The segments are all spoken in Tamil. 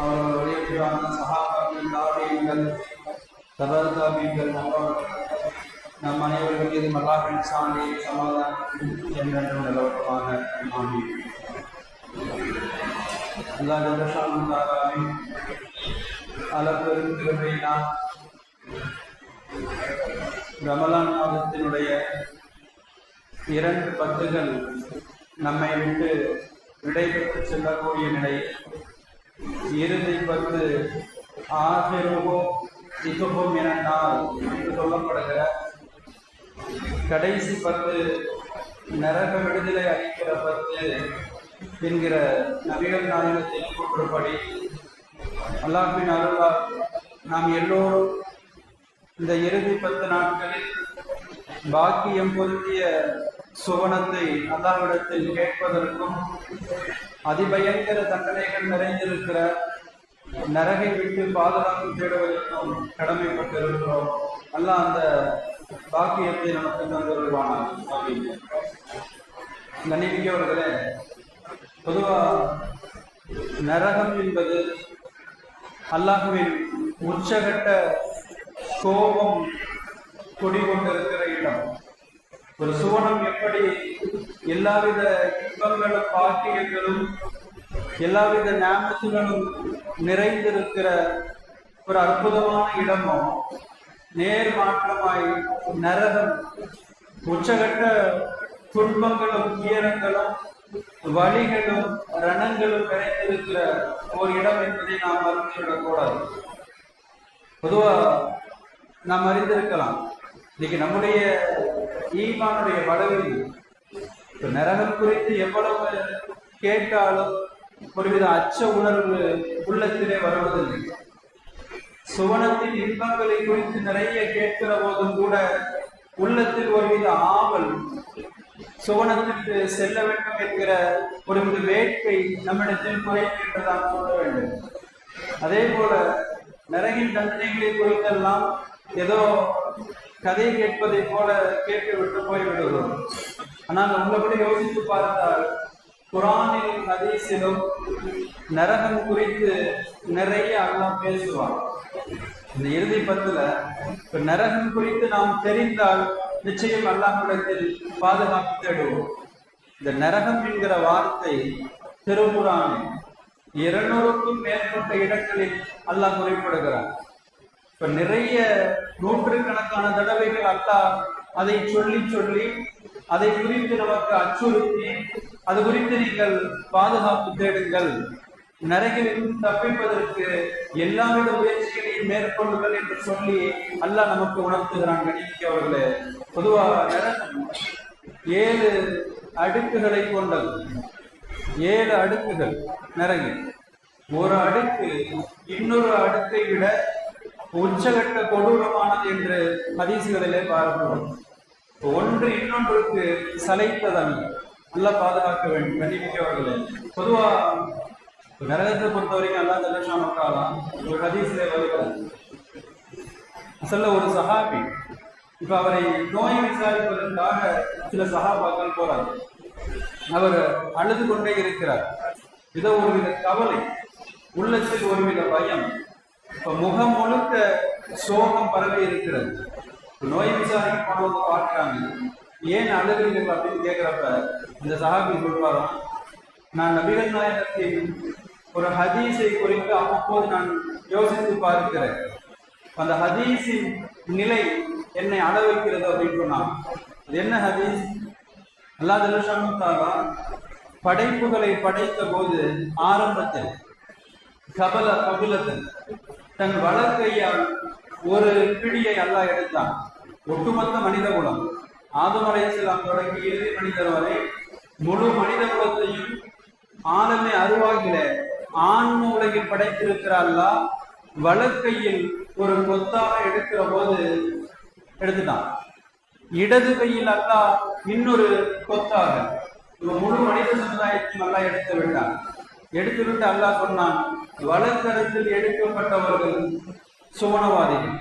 அவர்களுடைய புராண சஹாபாக்கள் தாபியங்கள் தபர்தாபியங்கள் நம் அனைவர்கள் மீது மல்லாவின் சாந்தி சமாதானம் என்றென்றும் நிலவரமாக ஆமீன் அல்லாஹ் ஜல்லஷானு தாலாவின் அளப்பெருந்திருமையினால் ரமலான் மாதத்தினுடைய இரண்டு பத்துகள் நம்மை விட்டு விடைபெற்று செல்லக்கூடிய நிலை இறுதி பத்து. ஆகிரவோ திகுபம் என என்று சொல்லப்படுகிற கடைசி பத்து. நரக விடுதலை அளிக்கிற பத்து என்கிற நபிகள் நாயகத்தின் கூற்றுப்படி அல்லாஹின் அருளால் நாம் எல்லோரும் இந்த இறுதி பத்து நாட்களில் பாக்கியம் பொருந்திய சுவனத்தை அல்லாவிடத்தில் கேட்பதற்கும் அதிபயங்கர தண்டனைகள் நிறைந்திருக்கிற நரகை விட்டு பாதுகாப்பு தேடுவதற்கும் கடமைப்பட்டிருக்கிறோம். அல்லாஹ் அந்த பாக்கியத்தை நமக்கு தந்துருவானார் அப்படின்னு கண்ணிமிக்கவர்களே பொதுவா நரகம் என்பது அல்லாஹுவின் உச்சகட்ட கோபம் குடிகொண்டிருக்கிற இடம். ஒரு சுவனம் எப்படி எல்லாவித இன்பங்களும் பாக்கியங்களும் எல்லாவித ஞாபகங்களும் நிறைந்திருக்கிற ஒரு அற்புதமான இடமோ நேர் மாற்றமாய் நரகம் உச்சகட்ட துன்பங்களும் துயரங்களும் வழிகளும் ரணங்களும் நிறைந்திருக்கிற ஒரு இடம் என்பதை நாம் அறிந்துவிடக்கூடாது பொதுவா நாம் அறிந்திருக்கலாம். இன்னைக்கு நம்முடைய ஈமானுடைய வடவில் நரகம் குறித்து எவ்வளவு கேட்டாலும் ஒருவித அச்ச உணர்வு உள்ளத்திலே வருவதில்லை. சுவனத்தின் இன்பங்களை குறித்து நிறைய கேட்கிற போதும் கூட உள்ளத்தில் ஒருவித ஆவல் சுவனத்திற்கு செல்ல வேண்டும் என்கிற ஒருவித வேட்கை நம்மிடத்தில் குறைக்கின்றதான் சொல்ல வேண்டும். அதே போல நரகின் தண்டனைகளை குறித்தெல்லாம் ஏதோ கதை கேட்பதை போல கேட்டு விட்டு போய்விடுகிறோம். ஆனால் உள்ளபடி யோசித்து பார்த்தால் குரானிலும் ஹதீஸிலும் நரகம் குறித்து நிறைய அல்லாஹ் பேசுவான். இந்த இறுதி பத்துல இப்ப நரகம் குறித்து நாம் தெரிந்தால் நிச்சயம் அல்லாஹ்விடத்தில் பாதுகாப்பு தேடுவோம். இந்த நரகம் என்கிற வார்த்தை திருமுறானில் இருநூறுக்கும் மேற்பட்ட இடங்களில் அல்லாஹ் குறிப்பிடுகிறார் இப்ப நிறைய நூற்றுக்கணக்கான தடவைகள் அல்லாஹ் அதை சொல்லி சொல்லி அதை குறித்து நமக்கு அச்சுறுத்தி அது குறித்து நீங்கள் பாதுகாப்பு தேடுங்கள். நரகிலிருந்து தப்பிப்பதற்கு எல்லாவித முயற்சிகளையும் மேற்கொள்ளுங்கள் என்று சொல்லி அல்லாஹ் நமக்கு உணர்த்துகிறான் கணிக்கு அவர்களே. பொதுவாக நரகம் ஏழு அடுக்குகளை கொண்டது. ஏழு அடுக்குகள் நரகு ஒரு அடுக்கு இன்னொரு அடுக்கை விட உச்சகட்ட கொடூரமானது என்று ஹதீசுகளிலே பார்க்கிறோம் ஒன்று இன்னொன்றுக்கு சளைத்ததன் நல்லா பாதுகாக்க வேண்டும். கண்டிப்பார்களே பொதுவா நரகத்தை பொறுத்த வரைக்கும் அல்லா தலஷாமக்காலாம் ஒரு ஹதீஸ்ல வருகிறார். அசல்ல ஒரு சஹாபி இப்ப அவரை நோய் விசாரிப்பதற்காக சில சகாபாக்கள் போறார் அவர் அழுது கொண்டே இருக்கிறார். இதோ ஒருவித கவலை உள்ளத்தில் ஒருவித பயம் இப்ப முகம் முழுக்க சோகம் பரவி இருக்கிறது. நோய் விசாரிக்க போனவங்க பார்க்கிறாங்க. ஏன் அழுகிறீர்கள் அப்படின்னு கேட்கிறப்ப இந்த சஹாபி சொல்வாராம் நான் நபிகள் நாயகத்தின் ஒரு ஹதீஸை குறித்து அவ்வப்போது நான் யோசித்து பார்க்கிறேன். அந்த ஹதீஸின் நிலை என்னை அழ வைக்கிறது அப்படின்னு சொன்னான். அது என்ன ஹதீஸ்? அல்லாஹ் ஜல்லஷானுத்தாலா படைப்புகளை படைத்த போது ஆரம்பத்தில் கபல கபிலத்தில் தன் வளர்க்கையால் ஒரு பிடியை அல்லாஹ் எடுத்தான். ஒட்டுமொத்த மனித குலம். ஆதம் அலையாம் தொடங்கி இறுதி மனிதர் வரை முழு மனித குலத்தையும் ஆனமே அருவாகில ஆன்ம உலகில் படைத்திருக்கிற அல்லாஹ் ஒரு கொத்தாக எடுக்கிற போது எடுத்துட்டான். இடது கையில் அல்லாஹ் இன்னொரு கொத்தாக முழு மனித சமுதாயத்தையும் அல்லா எடுத்து விட்டான். எடுத்து விட்டு அல்லாஹ் சொன்னான் வலக்கரத்தில் எடுக்கப்பட்டவர்கள் சுவனவாதிகள்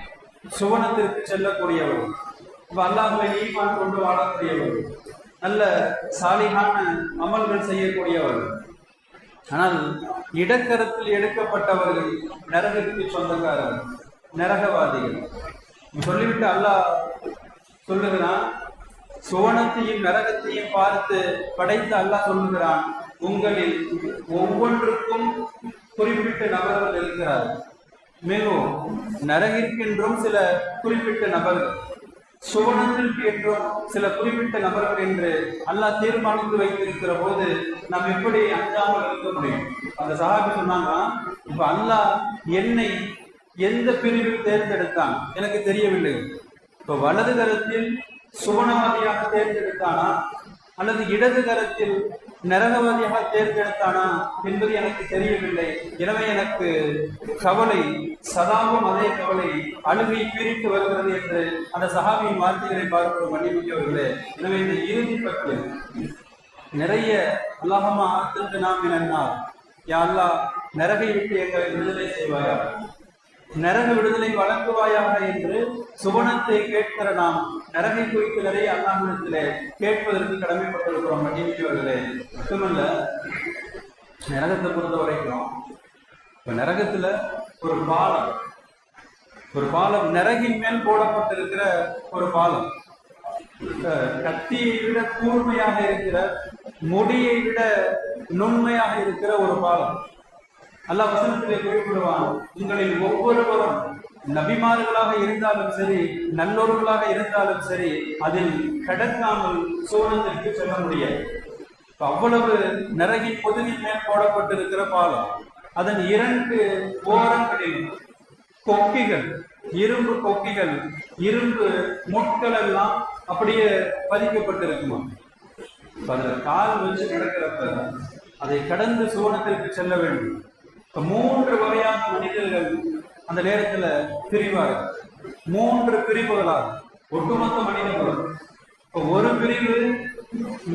சுவனத்திற்கு செல்லக்கூடியவர்கள். இப்போ அல்லாஹுவை ஈமான் கொண்டு வாழக்கூடியவர்கள் நல்ல சாலிகான அமல்கள் செய்யக்கூடியவர்கள். ஆனால் இடக்கரத்தில் எடுக்கப்பட்டவர்கள் நரகத்துக்கு சொந்தக்காரர்கள் நரகவாதிகள். சொல்லிவிட்டு அல்லாஹ் சொல்லுகிறான் சுவனத்தையும் நரகத்தையும் பார்த்து படைத்து அல்லாஹ் சொல்லுகிறான் உங்களில் ஒவ்வொன்றுக்கும் குறிப்பிட்ட நபர்கள் இருக்கிறார்கள். மேலும் நரகிற்கென்றும் சில குறிப்பிட்ட நபர்கள் சுவனத்திற்கு என்றும் சில குறிப்பிட்ட நபர்கள் என்று அல்லாஹ் தீர்மானித்து வைத்திருக்கிற போது நாம் எப்படி அஞ்சாமல் இருக்க முடியும்? அந்த சகாபி சொன்னாங்க இப்ப அல்லாஹ் என்னை எந்த பிரிவில் தேர்ந்தெடுத்தான்? எனக்கு தெரியவில்லை. இப்ப வலது கரத்தில் சுவனவாதியாக தேர்ந்தெடுத்தானா? அல்லது இடது கரத்தில் நரகவாதியாக தேர்ந்தெடுத்தானா என்பது எனக்கு தெரியவில்லை. எனவே எனக்கு கவலை சதாவும் அதே கவலை அழுகை பிரித்து வருகிறது என்று அந்த சஹாபியின் வார்த்தைகளை பார்க்கிறோம் மன்னிமிக்கவர்களே எனவே இந்த இறுதி பற்றி நிறைய உலகமா ஆத்திற்கு நாம் என்னால் யா நரகை விட்டு எங்களை விடுதலை செய்வாயா? நரக விடுதலை வழங்குவாயாக என்று சுவனத்தை கேட்கிற நாம் நரகை குறித்து நிறைய அல்லாமிடத்திலே கேட்பதற்கு கடமைப்பட்டிருக்கிறோம் மகிழ்ச்சியவர்களே மட்டுமல்ல நரகத்தை பொறுத்த வரைக்கும் இப்ப நரகத்துல ஒரு பாலம் ஒரு பாலம் நரகின் மேல் போடப்பட்டிருக்கிற ஒரு பாலம். கத்தியை விட கூர்மையாக இருக்கிற முடியை விட நுண்மையாக இருக்கிற ஒரு பாலம். அல்ல வசனத்திலே குறிப்பிடுவான் உங்களில் ஒவ்வொருவரும் நபிமார்களாக இருந்தாலும் சரி நல்லோர்களாக இருந்தாலும் சரி அதில் கடக்காமல் சோழத்திற்கு செல்ல முடியாது. அவ்வளவு நரகி பொதுவில் மேல் போடப்பட்டிருக்கிற பாலம் அதன் இரண்டு ஓரங்களில் கொக்கிகள் இரும்பு கொக்கிகள் இரும்பு முட்கள் எல்லாம் அப்படியே பதிக்கப்பட்டிருக்குமா? அதுல கால் வச்சு நடக்கிறப்ப அதை கடந்து சோனத்திற்கு செல்ல வேண்டும். மூன்று வகையான மனிதர்கள் அந்த நேரத்துல பிரிவார்கள் மூன்று பிரிவுகளாக. ஒட்டுமொத்த மனிதர்களும் இப்ப ஒரு பிரிவு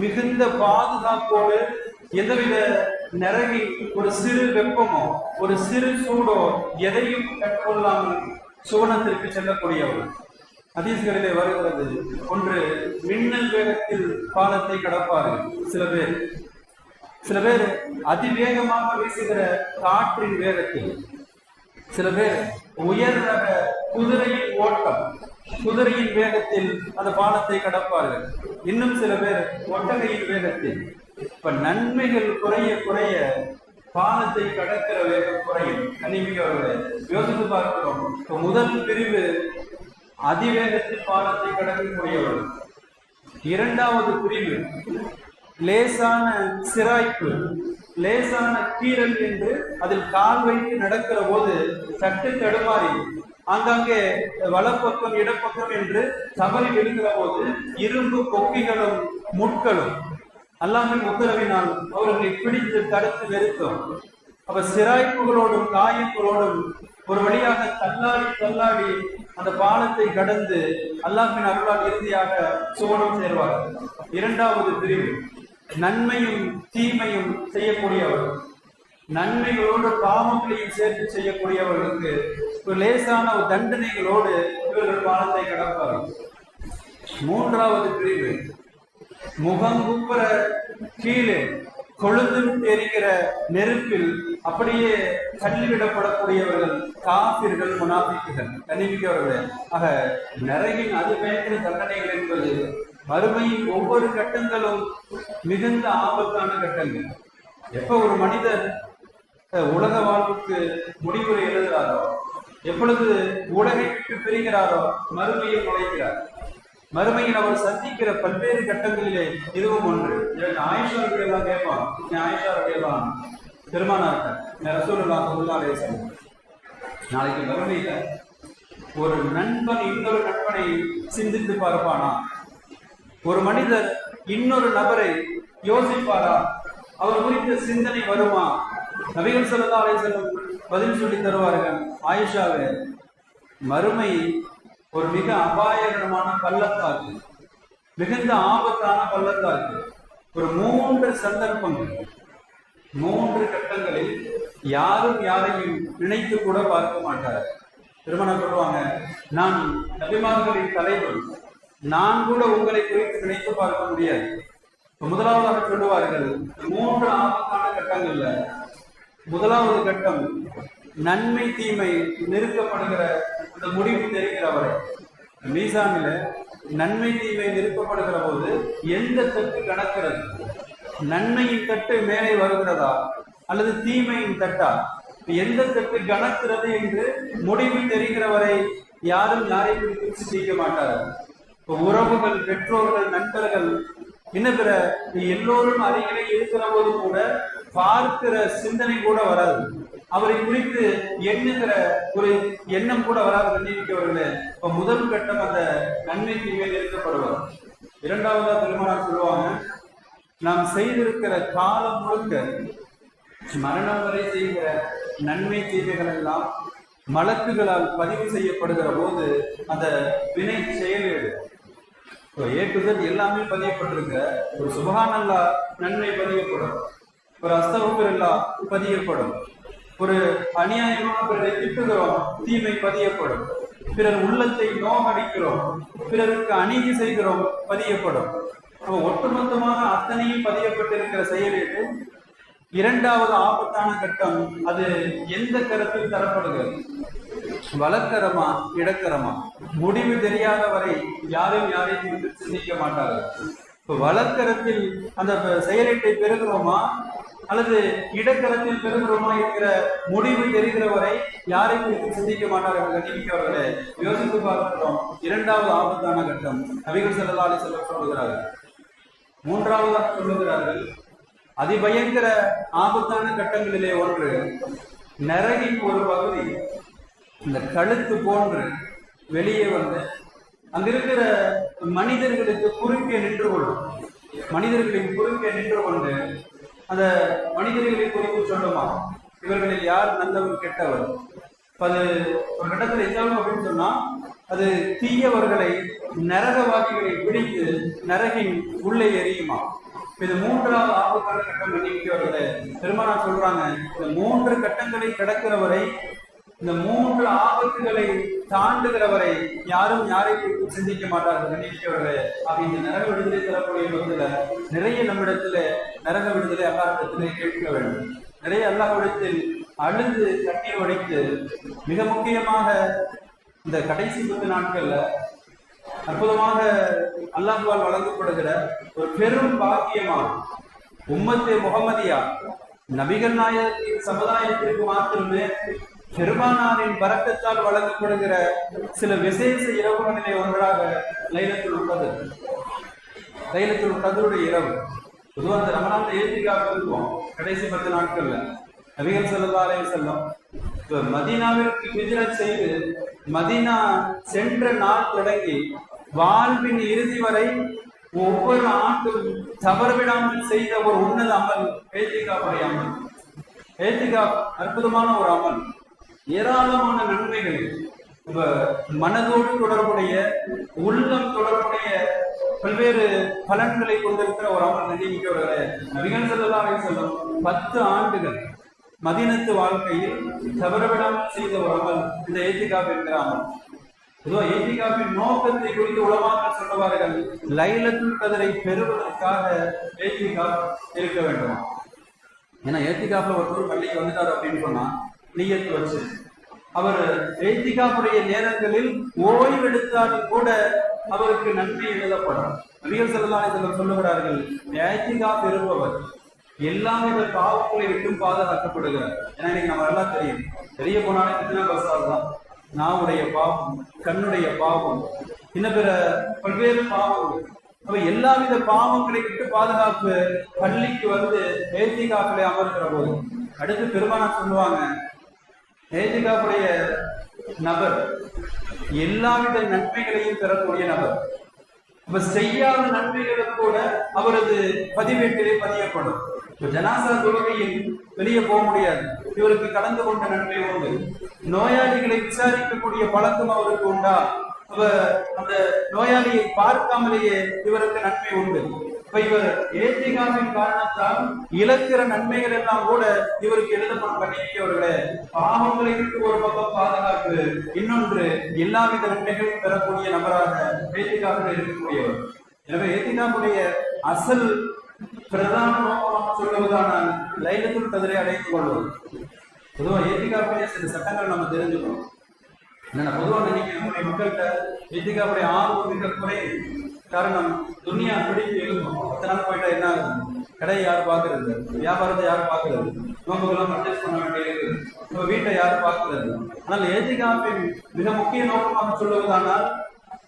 மிகுந்த பாதுகாப்போடு எந்தவித நிறகி ஒரு சிறு வெப்பமோ ஒரு சிறு சூடோ எதையும் கற்றுக்கொள்ளாமல் சுவனத்திற்கு செல்லக்கூடியவர். அதீஸ்களிலே வருகிறது. ஒன்று மின்னல் வேகத்தில் பாலத்தை கடப்பார்கள் சில பேர். சில பேர் அதிவேகமாக வீசுகிற காற்றின் வேகத்தில். சில பேர் உயர் குதிரையின் ஓட்டம் குதிரையின் வேகத்தில் அந்த பாலத்தை கடப்பார்கள். இன்னும் சில பேர் ஒட்டகையின் வேகத்தில். இப்ப நன்மைகள் குறைய குறைய பாலத்தை கடக்கிற வேகம் குறையும். அவர்களை யோசித்து பார்க்கிறோம். இப்ப முதல் பிரிவு அதிவேகத்தில் பாலத்தை கடக்கக்கூடியவர்கள் இரண்டாவது பிரிவு லேசான சிராய்ப்பு. லேசான கீறல் என்று அதில் கால் வைத்து நடக்கிற போது சட்டு தடுமாறி ஆங்காங்கே வலப்பக்கம் இடப்பக்கம் என்று தவறி விழுகிற போது இரும்பு கொக்கிகளும் முட்களும் அல்லாமல் உத்தரவினால் அவர்களை பிடித்து தடுத்து வெறுத்தோம் அப்ப சிராய்ப்புகளோடும் காயங்களோடும் ஒரு வழியாக தள்ளாடி தள்ளாடி அந்த பாலத்தை கடந்து அல்லாஹின் அருளால் இறுதியாக சுவனம் சேர்வார்கள். இரண்டாவது பிரிவு. நன்மையும் தீமையும் செய்யக்கூடியவர்கள். நன்மைகளோடு பாவங்களையும் சேர்த்து செய்யக்கூடியவர்களுக்கு ஒரு லேசான ஒரு தண்டனைகளோடு இவர்கள் பாலத்தை கடப்பார்கள். மூன்றாவது பிரிவு. முகங்குப்புற கீழே கொழுந்து விட்டு எரிக்கிற நெருப்பில் அப்படியே தள்ளிவிடப்படக்கூடியவர்கள் காபிர்கள் முனாபிக்குகள் தனிமிக்கவர்கள் ஆக நரகின் அது பயங்கர தண்டனைகள் என்பது வறுமையின் ஒவ்வொரு கட்டங்களும் மிகுந்த ஆபத்தான கட்டங்கள். எப்ப ஒரு மனிதர் உலக வாழ்வுக்கு முடிவுரை எழுதுகிறாரோ எப்பொழுது உலகை விட்டு பிரிகிறாரோ மறுமையில் நுழைகிறார். மறுமையில் அவர் சந்திக்கிற பல்வேறு கட்டங்களிலே இதுவும் ஒன்று. எனக்கு எல்லாம் கேட்பான்? நீ ஆயிஷா எல்லாம் திருமணம் இருக்க ரசூலுல்லா நாளைக்கு மறுமையில ஒரு நண்பன் இன்னொரு நண்பனை சிந்தித்து பார்ப்பானா? ஒரு மனிதர் இன்னொரு நபரை யோசிப்பாரா? அவர் குறித்த சிந்தனை வருமா? நபிகள் சொல்லா செல்லும் பதில் சொல்லி தருவார்கள். ஆயிஷாவே மறுமை ஒரு மிக அபாயகரமான பள்ளத்தாக்கு மிகுந்த ஆபத்தான பள்ளத்தாக்கு. ஒரு மூன்று சந்தர்ப்பங்கள் மூன்று கட்டங்களில் யாரும் யாரையும் நினைத்து கூட பார்க்க மாட்டார் திருமணம் சொல்லுவாங்க நான் நபிமார்களின் தலைவர். நான் கூட உங்களை குறித்து நினைத்து பார்க்க முடியாது. முதலாவதாக சொல்லுவார்கள் மூன்று ஆபத்தான கட்டங்கள்ல முதலாவது கட்டம் நன்மை தீமை நிறுத்தப்படுகிற அந்த முடிவு தெரிகிறவரை. மீசாமில நன்மை தீமை நிறுத்தப்படுகிற போது எந்த தட்டு கணக்கிறது நன்மையின் தட்டு மேலே வருகிறதா? அல்லது தீமையின் தட்டா? எந்த தட்டு கணக்கிறது என்று முடிவு தெரிகிறவரை யாரும் யாரையும் குறித்து சிந்திக்க மாட்டார்கள். உறவுகள் பெற்றோர்கள் நண்பர்கள் என்ன பிற எல்லோரும் அருகிலே இருக்கிற போது கூட பார்க்கிற சிந்தனை கூட வராது. அவரை குறித்து எண்ணுகிற ஒரு எண்ணம் கூட வராது கண்டிப்பிக்கவர்களே இப்ப முதல் கட்டம் அந்த நன்மை தீமை நிறுத்தப்படுவார். இரண்டாவதா திருமணம் சொல்லுவாங்க நாம் செய்திருக்கிற காலம் முழுக்க மரணம் வரை செய்கிற நன்மை தீமைகள் எல்லாம் மலக்குகளால் பதிவு செய்யப்படுகிற போது அந்த வினை செயல் ஏ டு எல்லாமே பதியப்பட்டிருக்க. ஒரு சுபகானல்லா நன்மை பதியப்படும். ஒரு அஸ்தகுல்லா பதியப்படும். ஒரு அநியாயமான பிறரை திட்டுகிறோம் தீமை பதியப்படும். பிறர் உள்ளத்தை நோகடிக்கிறோம் பிறருக்கு அநீதி செய்கிறோம் பதியப்படும். அப்ப ஒட்டுமொத்தமாக அத்தனையும் பதியப்பட்டிருக்கிற செயலுக்கு இரண்டாவது ஆபத்தான கட்டம் அது எந்த கருத்தில் தரப்படுகிறது? வலக்கரமா இடக்கரமா முடிவு தெரியாத வரை யாரும் யாரையும் வந்து சிந்திக்க மாட்டார்கள். இப்போ வலக்கரத்தில் அந்த செயலீட்டை பெறுகிறோமா அல்லது இடக்கரத்தில் பெறுகிறோமா என்கிற முடிவு தெரிகிற வரை யாரை குறித்து சிந்திக்க மாட்டார்கள் கண்டிப்பார்களே யோசித்து பார்க்கிறோம் இரண்டாவது ஆபத்தான கட்டம் நபிகள் செல்லலாலே செல்ல சொல்லுகிறார்கள். மூன்றாவதாக சொல்லுகிறார்கள் அதிபயங்கர ஆபத்தான கட்டங்களிலே ஒன்று நரகின் ஒரு பகுதி இந்த கழுத்து போன்று வெளியே வந்து அங்க இருக்கிற மனிதர்களுக்கு குறுக்கே நின்று கொள்ளும். மனிதர்களின் குறுக்கே நின்று கொண்டு அந்த மனிதர்களை குறித்து சொல்லுமா? இவர்களில் யார் நல்லவர் கெட்டவர்? அது ஒரு கட்டத்தில் எந்த அப்படின்னு சொன்னா அது தீயவர்களை நரகவாதிகளை பிடித்து நரகின் உள்ளே எரியுமா இது மூன்றாவது ஆபத்தான கட்டம் எண்ணிக்கையோட பெருமானா சொல்றாங்க இந்த மூன்று கட்டங்களை கடக்கிறவரை இந்த மூன்று ஆபத்துகளை தாண்டுகிறவரை யாரும் யாரை குறித்து சிந்திக்க மாட்டார்கள். நினைக்கிறவர்களே அப்படின்னு நரக விடுதலை தரக்கூடிய பகுதியில நிறைய நம்மிடத்துல நரக விடுதலை அல்லாஹிடத்திலே கேட்க வேண்டும். நிறைய அல்லாஹிடத்தில் அழுது கண்ணீர் உடைத்து மிக முக்கியமாக இந்த கடைசி பத்து நாட்கள்ல அற்புதமாக அல்லாஹுவால் வழங்கப்படுகிற ஒரு பெரும் பாக்கியமாக உம்மத்து முகமதியா நபிகள் நாயகத்தின் சமுதாயத்திற்கு மாத்திரமே பெருமானாரின் பறக்கத்தால் வழங்கப்படுகிற சில விசேஷ இரவுகளிலே ஒன்றாக லைலத்தில் உள்ளது லைலத்தில் கதருடைய இரவு. பொதுவாக அந்த ரமணாந்த ஏற்றிக்காக இருக்கும் கடைசி பத்து நாட்கள்ல. நபிகள் செல்லதாலே செல்லும் இப்ப மதீனாவிற்கு ஹிஜ்ரத் செய்து மதீனா சென்ற நாள் தொடங்கி வாழ்வின் இறுதி வரை ஒவ்வொரு ஆண்டும் தவறவிடாமல் செய்த ஒரு உன்னத அமல் ஏத்திகாவுடைய அமல். ஏத்திகா அற்புதமான ஒரு அமல். ஏராளமான நன்மைகள். இப்ப மனதோடு தொடர்புடைய உள்ளம் தொடர்புடைய பல்வேறு பலன்களை கொண்டிருக்கிற ஒரு அமர் நடிக்கிறவர்களே நபிகள் செல்லலாவை சொல்லும் பத்து ஆண்டுகள் மதினத்து வாழ்க்கையில் தவறவிடாமல் செய்த ஒரு அமல். இந்த ஏத்திகாப் என்கிற அமல். பொதுவாக ஏத்திகாப்பின் நோக்கத்தை குறித்து உலமாக்கள் சொல்லுவார்கள் லைலத்துல் கதரை பெறுவதற்காக ஏத்திகாப் இருக்க வேண்டும். ஏன்னா ஏத்திகாப்ல ஒருத்தர் பள்ளிக்கு வந்துட்டார் அப்படின்னு சொன்னா நீயத்து வச்சு அவர் ஏத்திகாப்புடைய நேரங்களில் ஓய்வெடுத்தாலும் கூட அவருக்கு நன்மை எழுதப்படும். நபிகள் செல்லலாய் செல்லம் சொல்லுகிறார்கள் ஏத்திகாப் பெறுபவர் எல்லா வித பாவங்களை விட்டும் பாதுகாக்கப்படுகிறார். ஏன்னா இன்னைக்கு நம்ம எல்லாம் தெரியும். தெரிய போனாலே இத்தனை பிரசாத் தான். நாவுடைய பாவம் கண்ணுடைய பாவம் இன்னும் பிற பல்வேறு பாவங்கள். அப்ப எல்லாவித பாவங்களை விட்டு பாதுகாப்பு பள்ளிக்கு வந்து ஏத்திகாப்பிலே அமர்கிற போது அடுத்து பெருமானா சொல்லுவாங்க ஏஜிகாவுடைய நபர் எல்லாவித நன்மைகளையும் பெறக்கூடிய நபர். இப்ப செய்யாத நன்மைகளும் கூட அவரது பதிவேட்டிலே பதியப்படும். இப்ப ஜனாசா தொழுகையில் வெளியே போக முடியாது. இவருக்கு கடந்து கொண்ட நன்மை உண்டு. நோயாளிகளை விசாரிக்கக்கூடிய பழக்கம் அவருக்கு உண்டா? அவ அந்த நோயாளியை பார்க்காமலேயே இவருக்கு நன்மை உண்டு. இப்ப இவர் ஏத்திகாவின் காரணத்தால் இழக்கிற நன்மைகள் எல்லாம் கூட இவருக்கு எழுதப்படும் கண்ணியவர்களே பாவங்களை விட்டு ஒரு பக்கம் பாதுகாப்பு இன்னொன்று எல்லாவித நன்மைகளும் பெறக்கூடிய நபராக ஏத்திகாவில் இருக்கக்கூடியவர். எனவே ஏத்திகாவுடைய அசல் பிரதான நோக்கமாக சொல்லுவதானால் லைலத்துல் கதிரை அடைந்து கொள்வது. பொதுவாக ஏத்திகாவுடைய சில சட்டங்கள் நம்ம தெரிஞ்சுக்கணும். என்னன்னா பொதுவாக நீங்க நம்முடைய மக்கள்கிட்ட ஏத்திகாவுடைய ஆர்வம் மிக குறைவு. காரணம் துணியா அப்படி எழுதும். பத்து போயிட்டா என்ன ஆகும்? கடையை யார் பாக்குறது வியாபாரத்தை யார் பாக்குறது நோக்கெல்லாம் அட்ஜஸ்ட் பண்ண வேண்டியது நம்ம வீட்டை யார் பாக்குறது ஆனால் ஏத்திகாவின் மிக முக்கிய நோக்கமாக சொல்லுவதானால்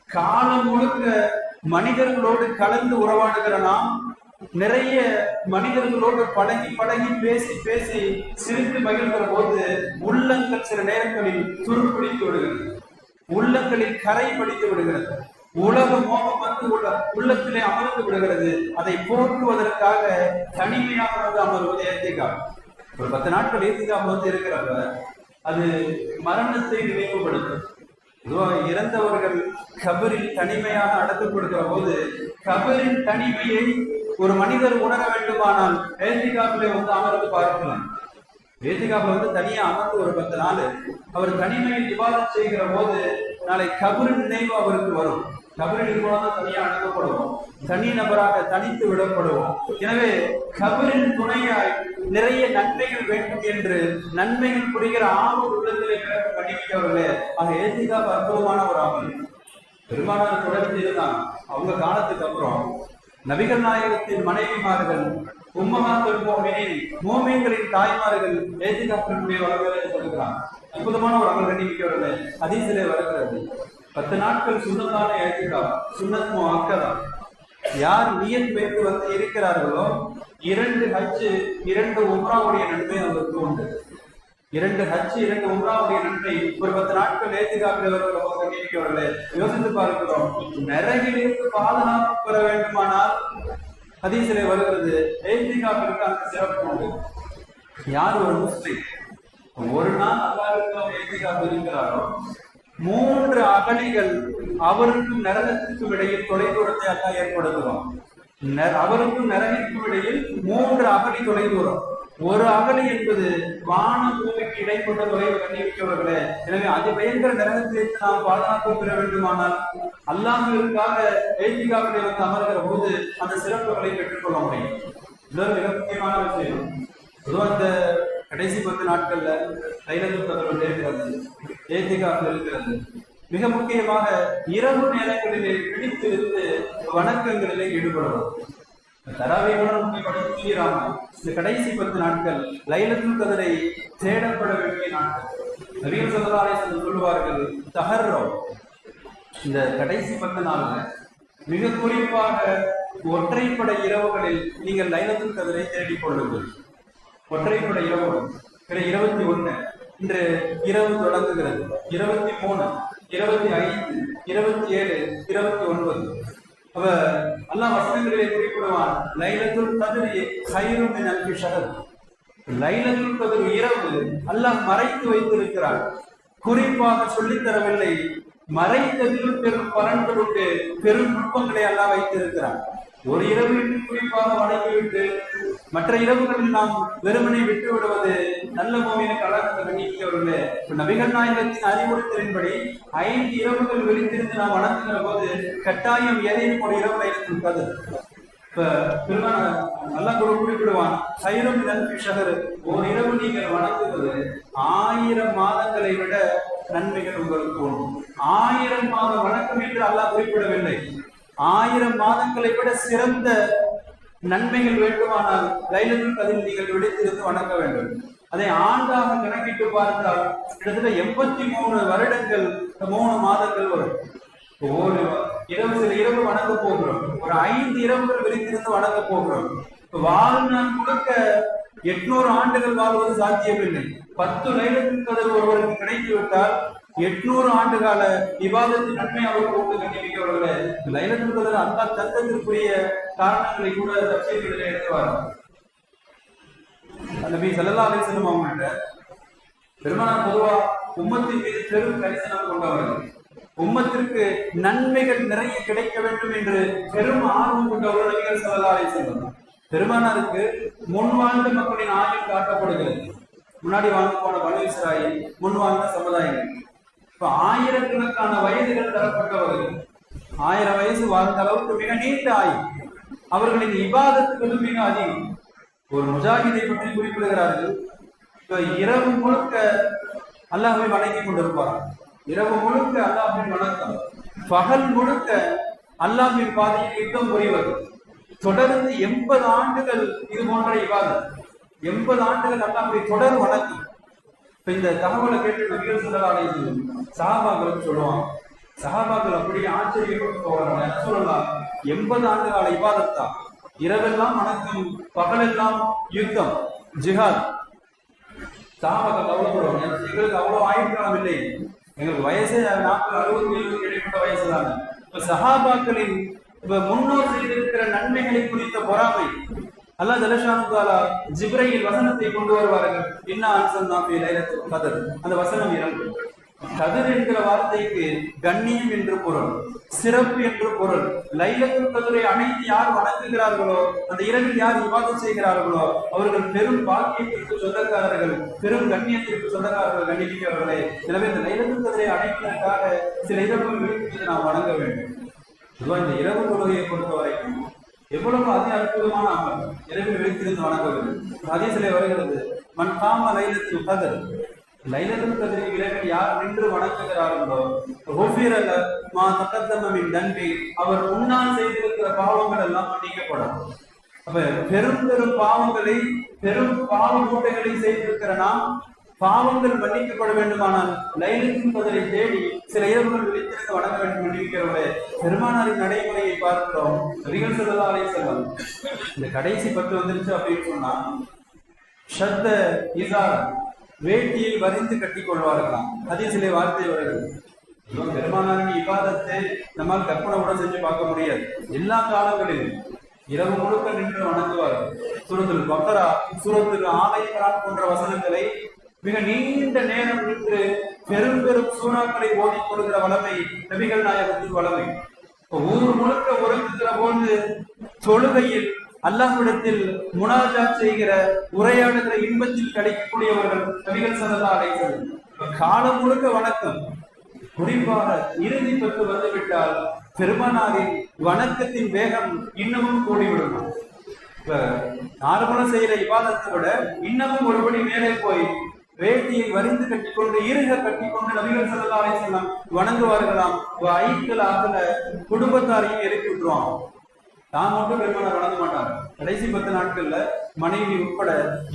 காலம் முழுக்க மனிதர்களோடு கலந்து உறவாடுகிற நாம் நிறைய மனிதர்களோடு பழகி பழகி பேசி பேசி சிரித்து மகிழ்கிற போது உள்ளங்கள் சில நேரங்களில் துருப்பிடித்து விடுகிறது. உள்ளங்களில் கரை படித்து விடுகிறது. உலக மோகம் வந்து உள்ள உள்ளத்திலே அமர்ந்து விடுகிறது. அதை போக்குவதற்காக தனிமையாக வந்து அமர்வது ஏத்திகா ஒரு பத்து நாட்கள் ஏத்திகா வந்து இருக்கிறப்ப அது மரணத்தை நினைவுபடுத்தும். பொதுவாக இறந்தவர்கள் கபரில் தனிமையாக அடக்கப்படுகிற போது கபரின் தனிமையை ஒரு மனிதர் உணர வேண்டுமானால் ஏத்திகாப்பிலே வந்து அமர்ந்து பார்க்கலாம். ஏத்திகாப்பில் வந்து தனியா அமர்ந்து ஒரு பத்து நாள் அவர் தனிமையில் விவாதம் செய்கிற போது நாளை கபரின் நினைவு அவருக்கு வரும். கபரில் போலதான் தனியா அடக்கப்படுவோம் தனி நபராக தனித்து விடப்படுவோம். எனவே கபரின் துணையாய் நிறைய நன்மைகள் வேண்டும் என்று நன்மைகள் புரிகிற ஆர்வம் உள்ளத்திலே பிறகு பண்ணிவிட்டவர்களே ஆக ஏசிகா அற்புதமான ஒரு அமல் பெரும்பாலான தொடர்ந்து இருந்தாங்க. அவங்க காலத்துக்கு அப்புறம் நபிகள் நாயகத்தின் மனைவிமார்கள் உம்மகாக்கள் மோமினின் மோமியங்களின் தாய்மார்கள் ஏத்திகாப்பினுடைய வரவேற்பை சொல்கிறாங்க அற்புதமான ஒரு அமல் கண்டிப்பிக்கவில்லை அதீசிலே வருகிறது. பத்து நாட்கள் சுண்ணத்தான ஏத்திகா சுண்ணத்மோ அக்கதா யார் நியத் வைத்து வந்து இருக்கிறார்களோ இரண்டு ஹஜ் இரண்டு உம்ராவுடைய நன்மை அவருக்கு உண்டு. இரண்டு ஹஜ் இரண்டு உம்ராவுடைய நன்மை. ஒரு பத்து நாட்கள் ஏத்திகாக்கிறவர்கள் கேட்கவில்லை யோசித்து பார்க்கிறோம் நரகிலிருந்து பாதுகாப்பு பெற வேண்டுமானால் ஹதீசிலே வருகிறது ஏத்திகாப்பிற்கு அந்த சிறப்பு உண்டு. யார் ஒரு முஸ்லிம்? ஒரு நாள் அல்லாவிற்கு அவர் ஏத்திகாப்பு இருக்கிறாரோ மூன்று அகலிகள் அவருக்கும் நரகத்திற்கும் இடையில் தொலைதூரத்தை அல்லா ஏற்படுத்துவோம் அவருக்கும் நரகிற்கும் இடையில் மூன்று அகலி தொலைதூரம். ஒரு அகலி என்பது வான பூமிக்கு இடைப்பட்ட தொலைவு கண்டிப்பிக்கவர்களே எனவே அது பயங்கர நரகத்திலிருந்து நாம் பாதுகாப்பு பெற வேண்டுமானால் அல்லாமலுக்காக ஏஜிகாவிலே வந்து அமர்கிற போது அந்த சிறப்புகளை பெற்றுக்கொள்ள முடியும். இதுதான் மிக முக்கியமான விஷயம். பொதுவாக அந்த கடைசி பத்து நாட்கள்ல தைலந்து பிரதமர் இருக்கிறது ஏத்திகாவில் இருக்கிறது. மிக முக்கியமாக இரவு நேரங்களிலே பிடித்திருந்து வணக்கங்களிலே ஈடுபடுவோம் தராவியோட முக்கியப்படுத்திராம இந்த கடைசி பத்து நாட்கள் லைலத்துல் கதரை தேடப்பட வேண்டிய நாட்கள். நவீன சமுதாய சொல்லுவார்கள் தகர்றோ இந்த கடைசி பத்து நாள்ல மிக குறிப்பாக ஒற்றைப்படை இரவுகளில் நீங்கள் லைலத்துல் கதரை தேடிக் கொள்ளுங்கள். ஒற்றைப்படை இரவு. பிற இருபத்தி ஒண்ணு. இன்று இரவு தொடங்குகிறது. இருபத்தி மூணு இருபத்தி ஐந்து இருபத்தி ஏழு இருபத்தி ஒன்பது. அவ அல்லாஹ் வசனங்களிலே குறிப்பிடுவான் லைலத்துல் கதிரி ஹைரும் மின் அல்ஃபி ஷஹர் லைலத்துல் கதிர் இரவு அல்லாஹ் மறைத்து வைத்திருக்கிறார் குறிப்பாக சொல்லித் தரவில்லை மறைத்ததிலும் பெரும் பலன்கள் உண்டு பெரும் நுட்பங்களை எல்லாம் வைத்திருக்கிறார் ஒரு இரவு குறிப்பாக வணங்கிவிட்டு மற்ற இரவுகளில் நாம் வெறுமனை விட்டு விடுவது நல்ல பூமியின கலாச்சார கண்ணியவர்களே இப்ப நபிகள் நாயகத்தின் அறிவுறுத்தலின்படி ஐந்து இரவுகள் விழித்திருந்து நாம் வணங்குகிற போது கட்டாயம் எதையும் ஒரு இரவு இருக்காது இப்ப பெருமான நல்லா கூட குறிப்பிடுவான் சைரம் ஷகர் ஒரு இரவு நீங்கள் வணங்குவது ஆயிரம் மாதங்களை விட நன்மைகள் உங்களுக்கு தோணும் ஆயிரம் மாதம் வணக்கம் என்று அல்லாஹ் குறிப்பிடவில்லை. ஆயிரம் மாதங்களை விட சிறந்த நன்மைகள் வேண்டுமானால் லைலத்துல் கதில் நீங்கள் விடுத்திருந்து வணங்க வேண்டும். அதை ஆண்டாக கணக்கிட்டு பார்த்தால் கிட்டத்தட்ட எண்பத்தி மூணு வருடங்கள் மூணு மாதங்கள் வரும். ஒரு இரவு சில இரவு வணங்க போகிறோம். ஒரு ஐந்து இரவுகள் விரித்திருந்து வணங்க போகிறோம். வாழ்நாள் முழுக்க எட்நூறு ஆண்டுகள் வாழ்வது சாத்தியமில்லை. பத்து லைலத்தின் கதர் ஒருவருக்கு கிடைத்துவிட்டால் எட்நூறு ஆண்டு கால விவாதத்தின் நன்மை அவர் கொண்டு கண்டிப்பிக்கவர்களே லைலத்துல் கதர் அல்லாஹ் காரணங்களை கூட தப்சீர்களில் எடுத்துவார். அந்த மீ அலைஹி அலிசனம் அவங்க பெருமானார் பொதுவா உம்மத்தின் மீது பெரும் கரிசனம் கொண்டவர்கள். உம்மத்திற்கு நன்மைகள் நிறைய கிடைக்க வேண்டும் என்று பெரும் ஆர்வம் கொண்டவர்கள் நபிகள் ஸல்லல்லாஹு அலிசனம் பெருமானாருக்கு முன் வாழ்ந்த மக்களின் ஆயுள் காட்டப்படுகிறது. முன்னாடி வாழ்ந்து போன பனு இஸ்ராயில் முன் வாழ்ந்த சமுதாயங்கள். இப்ப ஆயிரக்கணக்கான வயதுகள் தரப்பட்டவர்கள். ஆயிரம் வயசு வாழ்ந்த அளவுக்கு மிக நீண்ட ஆய் அவர்களின் இபாதத்துகளும் மிக அதிகம். ஒரு முஜாஹிதை பற்றி குறிப்பிடுகிறார்கள். இப்ப இரவு முழுக்க அல்லாஹை வணங்கி கொண்டிருப்பார். இரவு முழுக்க அல்லாஹின் வணக்கம். பகல் முழுக்க அல்லாஹின் பாதையில் யுத்தம் புரிவது. தொடர்ந்து எண்பது ஆண்டுகள் இது போன்ற இவாதம் எண்பது ஆண்டுகள் அல்லாஹ்வை தொடர் வணக்கம். இப்ப இந்த தகவலை கேட்டு நபிகள் சொல்லலாம் சஹாபாக்களுக்கு சொல்லுவாங்க. சஹாபாக்கள் அப்படியே ஆச்சரியப்பட்டு போகிறாங்க சொல்லலாம்? எண்பது ஆண்டு கால இபாதத்தா இரவெல்லாம் வணக்கம் பகலெல்லாம் யுத்தம் ஜிஹாத். சஹாபாக்கள் கவலைப்படுவாங்க எங்களுக்கு அவ்வளவு ஆயுட்காலம் இல்லை. எங்களுக்கு வயசே நாற்பது அறுபது எழுபது இடைப்பட்ட வயசு தானே இப்ப சஹாபாக்களின் இப்ப முன்னோர் செய்திருக்கிற நன்மைகளை குறித்த பொறாமை. அல்லாஹ் ஜலஷானு ஜிப்ரையில் வசனத்தை கொண்டு வருவார்கள். என்ன அம்சம் தான் கதர். அந்த வசனம் இறங்கும். கதிர் என்கிற வார்த்தைக்கு கண்ணியம் என்று பொருள் சிறப்பு என்று பொருள். லைலத்துல் கதிரை அனைத்து யார் வணங்குகிறார்களோ அந்த இரவில் யார் விவாதம் செய்கிறார்களோ அவர்கள் பெரும் பாக்கியத்திற்கு சொந்தக்காரர்கள் பெரும் கண்ணியத்திற்கு சொந்தக்காரர்கள் கண்டிப்பிக்கிறவர்களே எனவே இந்த லைலத்துல் கதிரை அடைப்பதற்காக சில இரவு நாம் வணங்க வேண்டும். இந்த இரவு தொழுகையை பொறுத்த வரைக்கும் எவ்வளவு அதி அற்புதமான அமல் இரவில் வைத்திருந்து வணங்க வேண்டும் ஹதீஸிலே வருகிறது மண் காம லைலத்தில் கதர். லைலத்தில் கதிரின் இறைவன் யார் நின்று வணங்குகிறார்களோ ஒவ்விரல மா தக்கத்தமின் நன்றி அவர் முன்னால் செய்திருக்கிற பாவங்கள் எல்லாம் மன்னிக்கப்படும். அப்ப பெரும் பெரும் பாவங்களை பெரும் பாவ மூட்டைகளை செய்திருக்கிற நாம் பாவங்கள் மன்னிக்கப்பட வேண்டுமானால் லைலத்தின் பதிலை தேடி சில இரவுகள் விழித்திருந்து வணங்க வேண்டும் என்று பெருமானாரின் நடைமுறையை பார்க்கிறோம். நபிகள் ஸல்லல்லாஹு அலைஹி இந்த கடைசி பத்து வந்துருச்சு அப்படின்னு சொன்னா ஷத்த இசாரம் வேட்டியை வரிந்து கட்டிக் கொள்வார்களாம். சில வார்த்தை வருகிறது இவன் பெருமானாரின் இபாதத்தை நம்மால் கற்பனை செஞ்சு பார்க்க முடியாது. எல்லா காலங்களிலும் இரவு முழுக்க நின்று வணங்குவார்கள் சூரத்தில் பக்கரா சூரத்தில் ஆலயக்கரான் போன்ற வசனங்களை மிக நீண்ட நேரம் நின்று பெரும் பெரும் சூறாக்களை ஓதிக் கொள்கிற வளமை நபிகள் நாயகத்தின் வளமை. ஊர் முழுக்க உறங்குகிற போது தொழுகையில் அல்லாஹ்விடத்தில் முனாஜா செய்கிற உரையாடுகிற இன்பத்தில் கிடைக்கக்கூடியவர்கள் நபிகள் சல்லா அடைகிறது காலம் முழுக்க வணக்கம். குறிப்பாக இறுதி பெற்று வந்துவிட்டால் பெருமானாரின் வணக்கத்தின் வேகம் இன்னமும் கூடிவிடும். இப்ப நார்மலா செய்யற விவாதத்தை விட இன்னமும் ஒருபடி மேலே போய் வேட்டியை வரிந்து கட்டிக்கொண்டு இருக கட்டிக்கொண்டு நபிகள் ஸல்லல்லாஹு அலைஹி வஸல்லம் வணங்குவார்களாம். ஐக்கல் ஆகல குடும்பத்தாரையும் இறக்கி விட்டுருவான் தான் மட்டும் பெருமானார் வணங்க மாட்டார் கடைசி பத்து நாட்கள்ல மனைவி உட்பட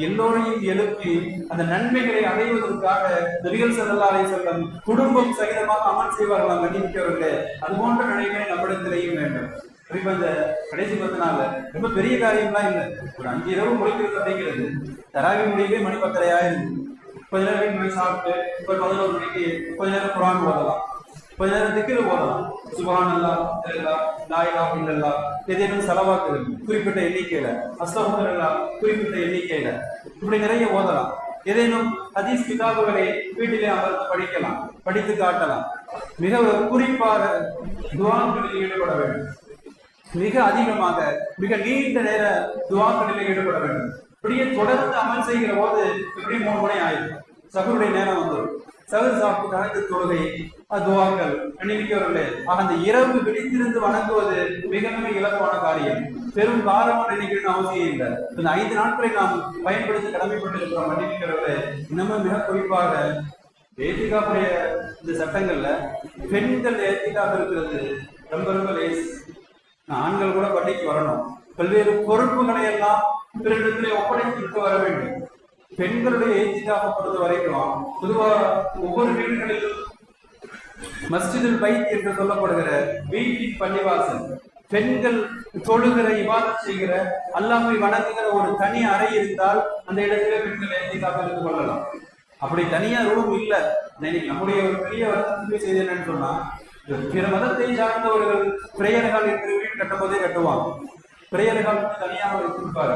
எல்லோரையும் எழுப்பி அந்த நன்மைகளை அடைவதற்காக நபிகள் ஸல்லல்லாஹு அலைஹி குடும்பம் சகிதமாக அமல் செய்வார்களாம் கண்டிப்பிக்கவர்களே அது போன்ற நிலைகளை நம்மிடத்திலேயும் வேண்டும். இப்போ இந்த கடைசி பத்து நாள்ல ரொம்ப பெரிய காரியம்லாம் இல்லை. ஒரு அஞ்சு இரவு முடிக்கிறது அப்படிங்கிறது. தராவி முடியவே மணி பத்தரை ஆயிருக்கு கொஞ்ச நேரம் வீட்டு போய் சாப்பிட்டு இப்போ பதினோரு மணிக்கு கொஞ்ச நேரம் குரான் ஓதலாம். கொஞ்ச நேரம் திக்கில் ஓதலாம். சுபான் அல்லா இல்லா லாயிலா இல்லல்லா ஏதேனும் செலவாக்குது. குறிப்பிட்ட எண்ணிக்கையில. அஸ்தகுல்லா குறிப்பிட்ட எண்ணிக்கையில. இப்படி நிறைய ஓதலாம். ஏதேனும் ஹதீஸ் கிதாபுகளை வீட்டிலே அமர்ந்து படிக்கலாம். படித்து காட்டலாம். மிக குறிப்பாக துவாக்களில் ஈடுபட வேண்டும். மிக அதிகமாக மிக நீண்ட நேர துவாக்களில் ஈடுபட வேண்டும். இப்படியே தொடர்ந்து அமல் செய்கிற போது இப்படி மூணு மணி ஆயிடும் சகுருடைய நேரம் வந்துடும் சகுர் சாப்பிட்டு கணக்கு தொழுகை துவாக்கள் நினைக்கிறவர்களே ஆக அந்த இரவு விழித்திருந்து வணங்குவது மிக மிக இலகுவான காரியம். பெரும் பாரமான நினைக்கணும்னு அவசியம் இல்லை. இந்த ஐந்து நாட்களை நாம் பயன்படுத்தி கடமைப்பட்டிருக்கிறோம் மன்னிக்கிறவர்களே இன்னமும் மிக குறிப்பாக ஏத்திகாப்புடைய இந்த சட்டங்கள்ல பெண்கள் ஏத்திக்காக இருக்கிறது ரொம்ப ரொம்ப லேஸ். ஆண்கள் கூட பள்ளிக்கு வரணும். பல்வேறு பொறுப்புகளை எல்லாம் பிறரிடத்திலே ஒப்படைத்து வர வேண்டும். பெண்களுடைய ஏஜிதாக பொறுத்த வரைக்கும் பொதுவா ஒவ்வொரு வீடுகளிலும் மஸ்ஜிதில் பைத் என்று சொல்லப்படுகிற வீட்டின் பள்ளிவாசல் பெண்கள் தொழுகிற இவாதம் செய்கிற அல்லாமை வணங்குகிற ஒரு தனி அறை இருந்தால் அந்த இடத்திலே பெண்கள் ஏஜிதாக இருந்து கொள்ளலாம். அப்படி தனியா ரூம் இல்ல. நம்முடைய ஒரு பெரிய வருத்தத்துக்கு செய்தி என்னன்னு சொன்னா பிற மதத்தை சார்ந்தவர்கள் பிரேயர்கள் என்று வீடு கட்டும்போதே கட்டுவாங்க. பிரேயர்கள் தனியாக வச்சிருப்பாரு.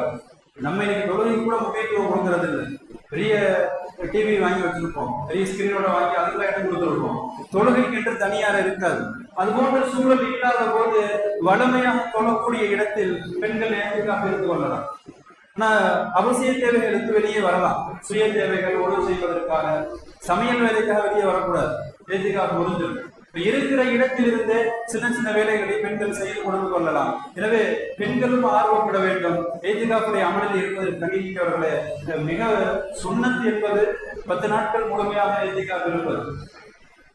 நம்ம இன்னைக்கு தொழுகை கூட முக்கியத்துவம் கொடுக்கறது இல்லை. பெரிய டிவி வாங்கி வச்சிருப்போம். பெரிய ஸ்கிரீனோட வாங்கி அதுக்குள்ள இடம் கொடுத்துருப்போம் தொழுகைக்கு என்று தனியார் இருக்காது. அது போன்ற சூழல் இல்லாத போது வளமையாக தொழக்கூடிய இடத்தில் பெண்கள் ஏற்றுக்காக இருந்து கொள்ளலாம். ஆனா அவசிய தேவைகளுக்கு வெளியே வரலாம். சுய தேவைகள் ஒழுங்கு செய்வதற்காக சமையல் வேலைக்காக வெளியே வரக்கூடாது. ஏற்றுக்காக முடிஞ்சிடும் இருக்கிற இடத்திலிருந்தே சின்ன சின்ன வேலைகளை பெண்கள் செய்து கொண்டு கொள்ளலாம். எனவே பெண்களும் ஆர்வப்பட வேண்டும். ஏஜிகாப்புடைய அமலில் இருப்பது கண்டிப்பவர்களே மிக சுண்ணத்து என்பது பத்து நாட்கள் முழுமையாக ஏஜிகாப் இருப்பது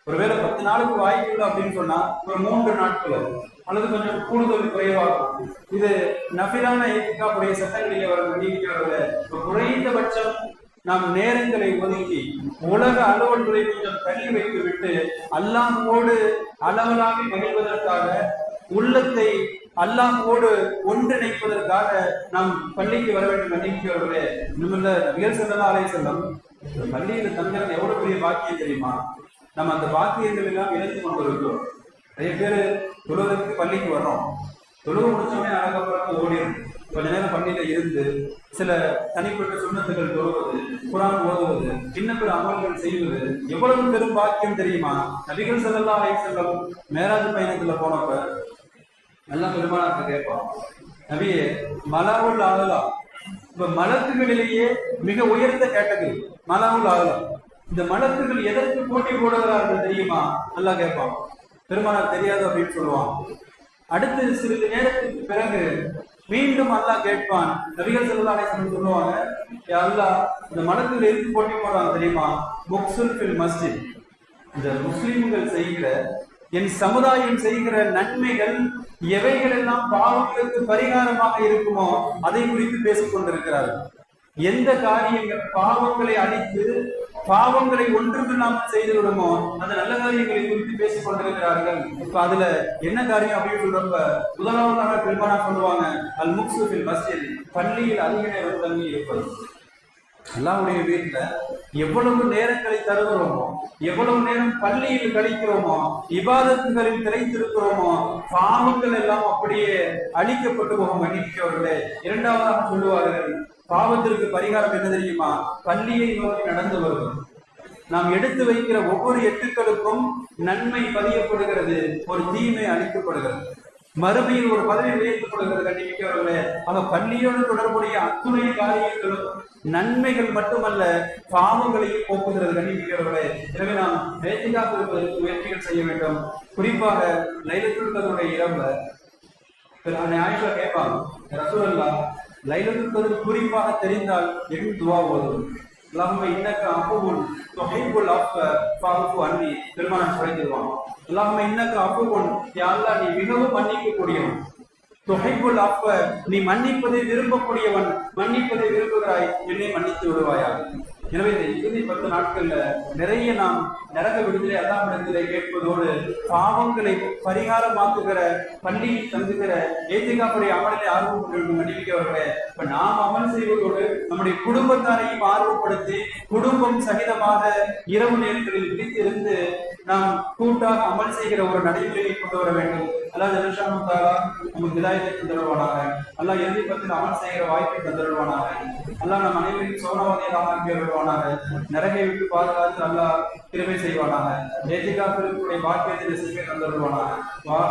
ஒருவேளை பத்து நாளுக்கு வாய்ப்பு இல்லை அப்படின்னு சொன்னா ஒரு மூன்று நாட்கள் அல்லது கொஞ்சம் கூடுதல் குறைவாகும் இது நபிலான ஏஜிகாப்புடைய சட்டங்களிலே வர கண்டிப்பவர்களே குறைந்தபட்சம் நாம் நேரங்களை ஒதுக்கி உலக அலுவல்களை கொஞ்சம் தள்ளி வைத்து விட்டு அல்லாஹோடு அளவலாக மகிழ்வதற்காக உள்ளத்தை அல்லாமோடு ஒன்றிணைப்பதற்காக நாம் பள்ளிக்கு வர வேண்டும் நினைக்கிறவர்களே நம்ம நபிகள் செல்லலாம் செல்லம். பள்ளியில தங்கிறது எவ்வளவு பெரிய பாக்கியம் தெரியுமா? நம்ம அந்த பாக்கியங்கள் எல்லாம் இணைந்து கொண்டிருக்கிறோம். நிறைய பேர் உலகத்துக்கு பள்ளிக்கு வர்றோம். தொழுவு முடிச்சோடனே அழகப்புறம் ஓடிடும். கொஞ்ச நேரம் பள்ளியில இருந்து சில தனிப்பட்ட சுண்ணத்துகள் தொழுவது குரான் ஓதுவது சின்ன பிற அமல்கள் செய்வது எவ்வளவு பெரும் பாக்கியம் தெரியுமா? நபிகள் செல்லா அலை மேராஜ் பயணத்துல போனப்ப நல்லா பெருமானாக்க கேட்பான். நபியே மலாவுள் ஆகலா இப்ப மலத்துகளிலேயே மிக உயர்ந்த கேட்டகரி மலாவுள் ஆகலா இந்த மலத்துகள் எதற்கு போட்டி போடுகிறார்கள் தெரியுமா? நல்லா கேட்பான். பெருமானார் தெரியாது அப்படின்னு சொல்லுவான். அடுத்து சிறிது நேரத்துக்கு பிறகு மீண்டும் அல்லாஹ் கேட்பான். நபிகள் செல்லா சொல்லுவாங்க அல்லாஹ் இந்த மனத்தில் எதுக்கு போட்டி போறாங்க தெரியுமா? முக்சுல் ஃபில் மஸ்ஜித். இந்த முஸ்லிம்கள் செய்கிற என் சமுதாயம் செய்கிற நன்மைகள் எவைகள் எல்லாம் பாவங்களுக்கு பரிகாரமாக இருக்குமோ அதை குறித்து பேசிக் கொண்டிருக்கிறார்கள். எந்த காரியங்கள் பாவங்களை அழித்து பாவங்களை ஒன்றுக்கு செய்து விடுமோ அந்த நல்ல காரியங்களை குறித்து பேசிக் கொண்டிருக்கிறார்கள். இப்ப அதுல என்ன காரியம் அப்படின்னு சொல்றப்ப முதலாவதாக பெருமானா சொல்லுவாங்க அல் முக்சுஃபில் மஸ்ஜித். பள்ளியில் அதிக நேரம் தங்கி இருப்பது. அல்லாவுடைய வீட்டுல எவ்வளவு நேரங்களை தருகிறோமோ எவ்வளவு நேரம் பள்ளியில் கழிக்கிறோமோ விவாதத்துகளில் திரைத்திருக்கிறோமோ பாவங்கள் எல்லாம் அப்படியே அழிக்கப்பட்டு போகும் மன்னிக்கவர்களே இரண்டாவதாக சொல்லுவார்கள் பாவத்திற்கு பரிகாரம் என்ன தெரியுமா? பள்ளியை நோக்கி நடந்து வருவது நாம் எடுத்து வைக்கிற ஒவ்வொரு எட்டுக்களுக்கும் நன்மை பதியப்படுகிறது ஒரு தீமை அளிக்கப்படுகிறது. மறுமையில் ஒரு பதவி உயர்த்தப்படுகிறது கண்டிப்பார்களே ஆக பள்ளியோடு தொடர்புடைய அத்துணை காரியங்களும் நன்மைகள் மட்டுமல்ல பாவங்களையும் போக்குகிறது கண்டிப்பார்களே எனவே நாம் வேதிக்காக இருப்பதற்கு முயற்சிகள் செய்ய வேண்டும். குறிப்பாக லைலத்துல் இரம்ப. இரவுல ஆயிஷா கேட்பாங்க ரசூலல்லா லைலத்துல் கதிர் குறிப்பாக தெரிந்தால் என் துவா ஓதும் அல்லாஹும்ம இன்னக்க அஃபுவுன் துஹிப்புல் அப்ப ஃபஅஃபு அன்னி. பெருமானம் சொல்லிடுவான் அல்லாஹும்ம இன்னக்க அஃபுவுன் யா நீ மிகவும் மன்னிக்க கூடியவன் அப்ப நீ மன்னிப்பதை விரும்பக்கூடியவன். மன்னிப்பதை விரும்புகிறாய் என்னை மன்னித்து விடுவாயா எனவே இந்த இறுதி பத்து நாட்கள்ல நிறைய நாம் நரக விடுதலை அல்லாமிடத்திலே கேட்பதோடு பாவங்களை பரிகாரமாக்குகிற பள்ளி தங்குகிற ஏத்திகாப்புடைய அமலிலே ஆர்வம் கொண்டிருக்கும் மன்னிக்கிறவர்களே இப்ப நாம் அமல் செய்வதோடு நம்முடைய குடும்பத்தாரையும் ஆர்வப்படுத்தி குடும்பம் சகிதமாக இரவு நேரங்களில் விழித்திருந்து நாம் கூட்டாக அமல் செய்கிற ஒரு நடைமுறையை கொண்டு வர வேண்டும். அல்லாஹ் ஜெருஷாமு தாரா நமக்கு விதாயத்தை தந்துடுவானாக அல்லாஹ் இறுதி பத்தில் அமல் செய்கிற வாய்ப்பை தந்துடுவானாக அல்லாஹ் நம் அனைவரையும் சோனவாதியாக ஆக்கி வருவானாக நரகை விட்டு பாதுகாத்து நல்லா கிருபை செய்வானாங்க ஏஜிகா பிறப்புடைய பாக்கியத்தை செய்ய தந்துடுவானாக வாக